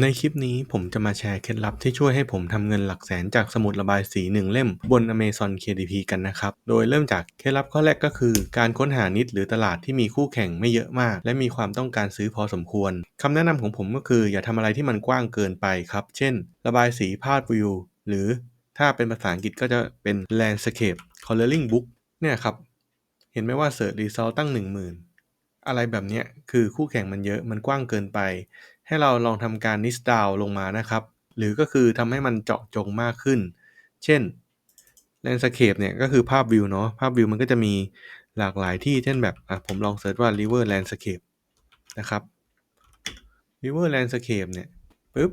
ในคลิปนี้ผมจะมาแชร์เคล็ดลับที่ช่วยให้ผมทำเงินหลักแสนจากสมุดระบายสีหนึ่งเล่มบน Amazon KDP กันนะครับ โดยเริ่มจากเคล็ดลับข้อแรกก็คือ การค้นหานิดหรือตลาดที่มีคู่แข่งไม่เยอะมาก และมีความต้องการซื้อพอสมควรคำแนะนำของผมก็คือ อย่าทำอะไรที่มันกว้างเกินไปครับ เช่น ระบายสีพาดวิว หรือถ้าเป็นภาษาอังกฤษก็จะเป็น landscape coloring book เนี่ยครับ เห็นไหมว่า search result ตั้ง 10,000อะไรแบบเนี้ยคือคู่แข่งมันเยอะมันกว้างเกินไป ให้เราลองทำการนิสดาวลงมานะครับ หรือก็คือทำให้มันเจาะจงมากขึ้น เช่น Landscape เนี่ยก็คือภาพวิวเนาะภาพวิวมันก็จะมีหลากหลายที่เช่นแบบอะผมลองเซิร์ชว่า river landscape นะครับ river landscape เนี่ยปุ๊บ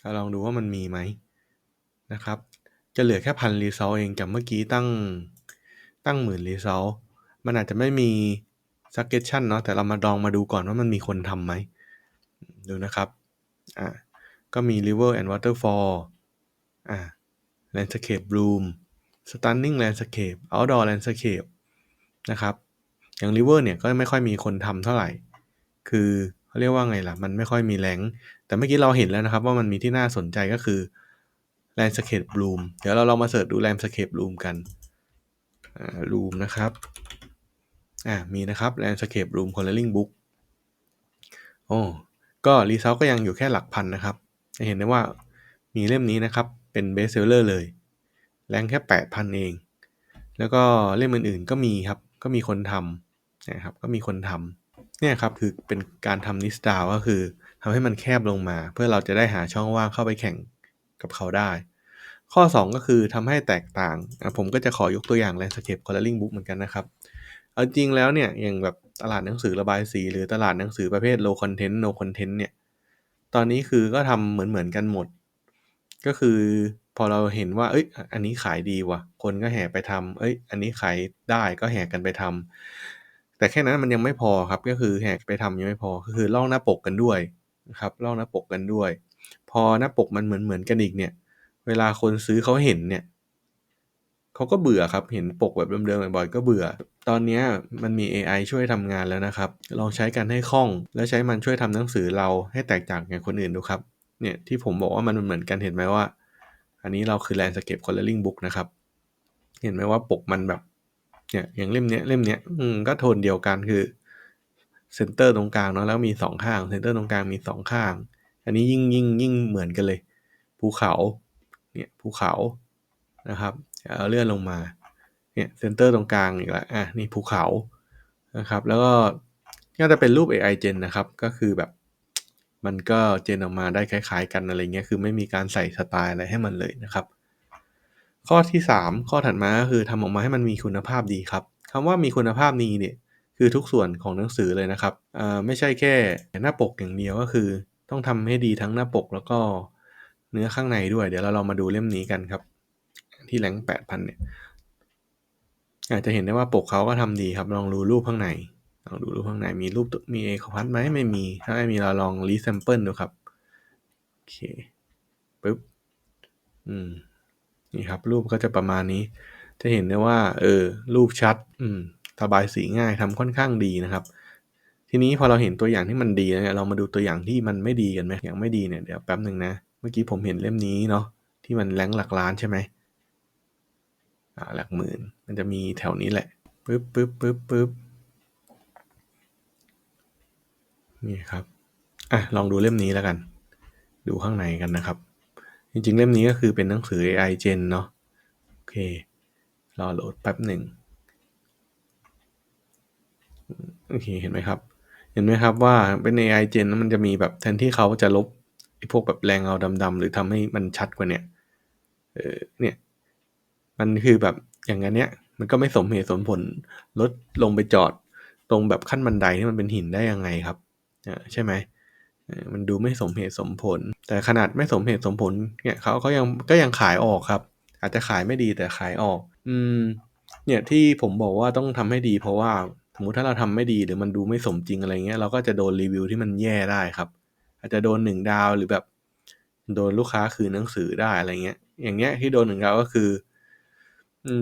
เราลองดูว่ามันมีไหมนะครับ จะเหลือแค่พันรีเซลเองจากเมื่อกี้ตั้งตั้งหมื่นรีเซลมันอาจจะไม่มี suggestion เนาะแต่เรามาลองมาดูก่อนว่ามันมีคนทำไหม ดูนะครับอ่าก็มี river and waterfall อ่า landscape bloom stunning landscape outdoor landscape นะครับ อย่าง river เนี่ยก็ไม่ค่อยมีคนทำเท่าไหร่ คือเขาเรียกว่าไงล่ะ มันไม่ค่อยมีแรงแต่เมื่อกี้เราเห็นแล้วนะครับว่ามันมีที่น่าสนใจก็คือ landscape bloom เดี๋ยวเราลองมาเสิร์ชดู landscape bloom กันอ่า bloom นะครับอ่ามีนะครับ landscape bloom coloring book โอ้ ก็รีเซลก็ยังอยู่แค่หลักพันนะครับ จะเห็นได้ว่ามีเล่มนี้นะครับ เป็นเบสเซลเลอร์เลย แรงแค่แปดพันเอง แล้วก็เล่มอื่นๆก็มีครับ ก็มีคนทำนะครับ ก็มีคนทำเนี่ยครับคือเป็นการทำนิสตาวก็คือทำให้มันแคบลงมา เพื่อเราจะได้หาช่องว่างเข้าไปแข่งกับเขาได้ ข้อ 2 ก็คือทำให้แตกต่าง ผมก็จะขอยกตัวอย่าง Landscape Coloring Book เหมือนกันนะครับ เอาจริงแล้วเนี่ยอย่างแบบตลาดหนังสือระบายสี หรือตลาดหนังสือประเภท low content no content เนี่ย ตอนนี้คือก็ทำเหมือนเหมือนกันหมด ก็คือพอเราเห็นว่า เอ้ย อันนี้ขายดีว่ะ คนก็แห่ไปทำเอ้ย อันนี้ขายได้ก็แห่กันไปทำแต่แค่นั้นมันยังไม่พอครับ ก็คือแห่ไปทำยังไม่พอ ก็คือลอกหน้าปกกันด้วยนะครับลอกหน้าปกกันด้วย พอหน้าปกมันเหมือนเหมือนกันอีกเนี่ย เวลาคนซื้อเขาเห็นเนี่ย เขาก็เบื่อครับ เห็นปกแบบเดิมๆบ่อยๆก็เบื่อ ตอนนี้มันมี AI ช่วยทำงานแล้วนะครับ ลองใช้กันให้คล่อง แล้วใช้มันช่วยทำหนังสือเราให้แตกต่างจากคนอื่นดูครับ เนี่ยที่ผมบอกว่ามันเหมือนกันเห็นไหมว่า อันนี้เราคือ Landscape Coloring Book นะครับ เห็นไหมว่าปกมันแบบ เนี่ยอย่างเล่มเนี้ยเล่มเนี้ยอืมก็โทนเดียวกันคือเซนเตอร์ตรงกลางเนาะแล้วมีสองข้างเซนเตอร์ตรงกลางมีสองข้าง อันนี้ยิ่งยิ่งยิ่งเหมือนกันเลย ภูเขา เนี่ยภูเขา นะครับเอาเลื่อนลงมาเนี่ยเซนเตอร์ตรงกลางอีกแล้วอะนี่ภูเขานะครับ แล้วก็ก็จะเป็นรูป AI Gen นะครับ ก็คือแบบมันก็เจนออกมาได้คล้าย ๆ กันอะไรเงี้ยคือไม่มีการใส่สไตล์อะไรให้มันเลยนะครับ ข้อที่ 3 ข้อถัดมาก็คือทำออกมาให้มันมีคุณภาพดีครับคำว่ามีคุณภาพดีเนี่ยคือทุกส่วนของหนังสือเลยนะครับอ่าไม่ใช่แค่หน้าปกอย่างเดียวก็คือ ต้องทำให้ดีทั้งหน้าปกแล้วก็เนื้อข้างในด้วย เดี๋ยวเราลองมาดูเล่มนี้กันครับ ที่แรงแปดพันเนี่ยอาจจะเห็นได้ว่าปกเขาก็ทำดีครับ ลองดูรูปข้างในลองดูรูปข้างในมีรูปมีเอกพัทไหมไม่มี ถ้าไม่มีเราลองรีแซมเปิลดูครับ โอเคปึ๊บอืมนี่ครับ รูปก็จะประมาณนี้ จะเห็นได้ว่า เออ รูปชัด อืมระบายสีง่ายทำค่อนข้างดีนะครับ ทีนี้พอเราเห็นตัวอย่างที่มันดีเนี่ยเรามาดูตัวอย่างที่มันไม่ดีกันไหมอย่างไม่ดีเนี่ยเดี๋ยวแป๊บหนึ่งนะเมื่อกี้ผมเห็นเล่มนี้เนาะที่มันแรงหลักล้านใช่ไหม หลักหมื่น มันจะมีแถวนี้แหละปึ๊บปึ๊บปึ๊บปึ๊บนี่ครับอะลองดูเล่มนี้แล้วกัน ดูข้างในกันนะครับ จริงๆ เล่มนี้ก็คือเป็นหนังสือ AI Gen เนาะโอเค รอโหลดแป๊บหนึ่งโอเคเห็นไหมครับ เห็นไหมครับว่าเป็น AI Gen แล้วมันจะมีแบบแทนที่เขาจะลบไอ้พวกแบบแรงเงาดำๆหรือทำให้มันชัดกว่าเนี่ยเออเนี่ย มันคือแบบอย่างนั้นเนี้ยมันก็ไม่สมเหตุสมผลรถลงไปจอดตรงแบบขั้นบันไดที่มันเป็นหินได้ยังไงครับใช่ไหมมันดูไม่สมเหตุสมผล แต่ขนาดไม่สมเหตุสมผลเนี่ยเขาเขายังก็ยังขายออกครับ อาจจะขายไม่ดีแต่ขายออก อืม เนี่ยที่ผมบอกว่าต้องทำให้ดี เพราะว่าสมมติถ้าเราทำไม่ดีหรือมันดูไม่สมจริงอะไรเงี้ยเราก็จะโดนรีวิวที่มันแย่ได้ครับ อาจจะโดนหนึ่งดาวหรือแบบ โดนลูกค้าคืนหนังสือได้อะไรเงี้ย อย่างเงี้ยที่โดนหนึ่งดาวก็คือ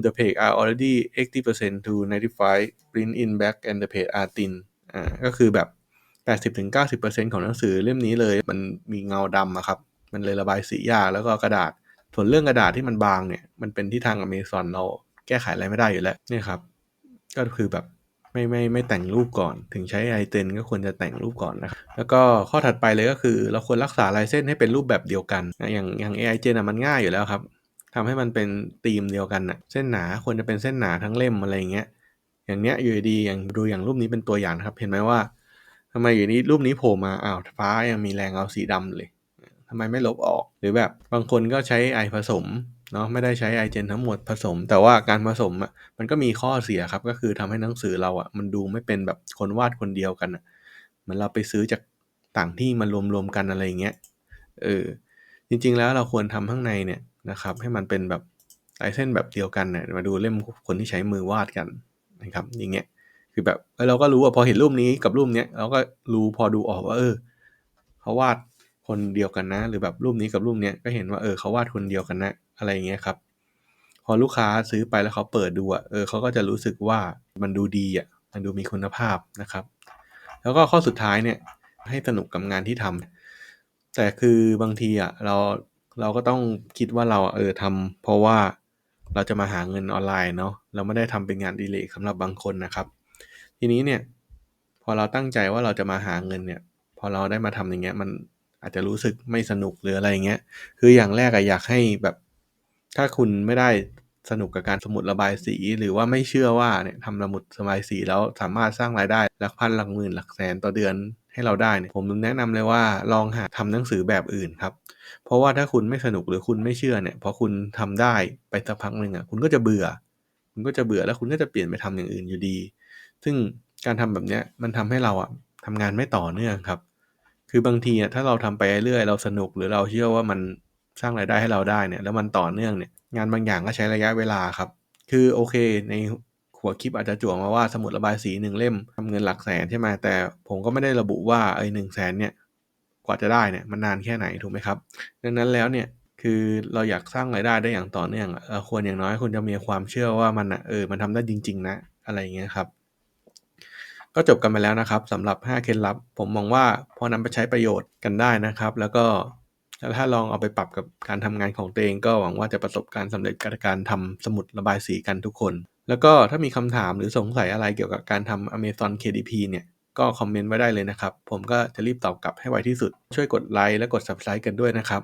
the page are already 80% to 95 print in back and the page are thin อ่าก็คือแบบ 80-90%ของหนังสือเล่มนี้เลย มันมีเงาดำอะครับ มันเลยระบายสียากแล้วก็กระดาษ ส่วนเรื่องกระดาษที่มันบางเนี่ย มันเป็นที่ทางอเมซอนเราแก้ไขอะไรไม่ได้อยู่แล้วนี่ครับ ก็คือแบบไม่ไม่ไม่แต่งรูปก่อน ถึงใช้ไอเทนก็ควรจะแต่งรูปก่อนนะแล้วก็ข้อถัดไปเลยก็คือ เราควรรักษาลายเส้นให้เป็นรูปแบบเดียวกัน อย่างอย่าง AI Gen อะมันง่ายอยู่แล้วครับ ทำให้มันเป็นธีมเดียวกันอะเส้นหนาควรจะเป็นเส้นหนาทั้งเล่มอะไรอย่างเงี้ยอย่างเนี้ยอยู่ดีอย่างดูอย่างรูปนี้เป็นตัวอย่างนะครับ เห็นไหมว่าทำไมอยู่นี้รูปนี้โผล่มาอ้าวฟ้ายังมีแรงเอาสีดำเลยทำไมไม่ลบออกหรือแบบบางคนก็ใช้ไอผสมเนาะไม่ได้ใช้ไอเจนทั้งหมดผสม แต่ว่าการผสมอะมันก็มีข้อเสียครับก็คือทำให้หนังสือเราอะมันดูไม่เป็นแบบคนวาดคนเดียวกันอะเหมือนเราไปซื้อจากต่างที่มารวมๆกันอะไรอย่างเงี้ยเออจริง ๆ แล้วเราควรทำข้างในเนี่ย นะครับ ให้มันเป็นแบบลายเส้นแบบเดียวกันเนี่ยมาดูเล่มคนที่ใช้มือวาดกันนะครับ อย่างเงี้ยคือแบบเราก็รู้ว่าพอเห็นรูปนี้กับรูปเนี้ยเราก็รู้พอดูออกว่าเออเขาวาดคนเดียวกันนะ หรือแบบรูปนี้กับรูปเนี้ยก็เห็นว่าเออเขาวาดคนเดียวกันนะอะไรอย่างเงี้ยครับพอลูกค้าซื้อไปแล้วเขาเปิดดูอะเออเขาก็จะรู้สึกว่ามันดูดีอะมันดูมีคุณภาพนะครับ แล้วก็ข้อสุดท้ายเนี่ยให้สนุกกับงานที่ทำแต่คือบางทีอะเรา เราก็ต้องคิดว่าเราเออทำเพราะว่าเราจะมาหาเงินออนไลน์เนาะเราไม่ได้ทำเป็นงานดีเลกสำหรับบางคนนะครับ ทีนี้เนี่ยพอเราตั้งใจว่าเราจะมาหาเงินเนี่ย พอเราได้มาทำอย่างเงี้ยมันอาจจะรู้สึกไม่สนุกหรืออะไรเงี้ย คืออย่างแรกอะอยากให้แบบ ถ้าคุณไม่ได้สนุกกับการสมุดระบายสี หรือว่าไม่เชื่อว่าเนี่ยทำสมุดระบายสีแล้วสามารถสร้างรายได้หลักพันหลักหมื่นหลักแสนต่อเดือน ให้เราได้เนี่ยผมแนะนำเลยว่าลองหาทำหนังสือแบบอื่นครับ เพราะว่าถ้าคุณไม่สนุกหรือคุณไม่เชื่อเนี่ยพอคุณทำได้ไปสักพักหนึ่งอะคุณก็จะเบื่อ คุณก็จะเบื่อแล้วคุณก็จะเปลี่ยนไปทำอย่างอื่นอยู่ดี ซึ่งการทำแบบเนี้ยมันทำให้เราอะทำงานไม่ต่อเนื่องครับ คือบางทีอะถ้าเราทำไปเรื่อยเราสนุกหรือเราเชื่อว่ามันสร้างรายได้ให้เราได้เนี่ยแล้วมันต่อเนื่องเนี่ยงานบางอย่างก็ใช้ระยะเวลาครับ คือโอเคใน หัวคลิปอาจจะจั่วมาว่าสมุดระบายสีหนึ่งเล่มทำเงินหลักแสนใช่ไหมแต่ผมก็ไม่ได้ระบุว่าไอ้หนึ่งแสนเนี่ยกว่าจะได้เนี่ยมันนานแค่ไหนถูกไหมครับดังนั้นแล้วเนี่ยคือเราอยากสร้างรายได้ได้อย่างต่อเนื่องเราควรอย่างน้อยคุณจะมีความเชื่อว่ามันอะเออมันทำได้จริง ๆ นะ อะไรอย่างเงี้ยครับก็จบกันไปแล้วนะครับสำหรับ 5 เคล็ดลับ ผมมองว่าพอนำไปใช้ประโยชน์กันได้นะครับ แล้วก็ถ้าลองเอาไปปรับกับการทำงานของตัวเอง ก็หวังว่าจะประสบการณ์สำเร็จกับการทำสมุดระบายสีกันทุกคน แล้วก็ถ้ามีคำถามหรือสงสัยอะไรเกี่ยวกับการทำ Amazon KDP เนี่ย ก็คอมเมนต์ไว้ได้เลยนะครับ ผมก็จะรีบตอบกลับให้ไวที่สุด ช่วยกดไลค์และกด Subscribe กันด้วยนะครับ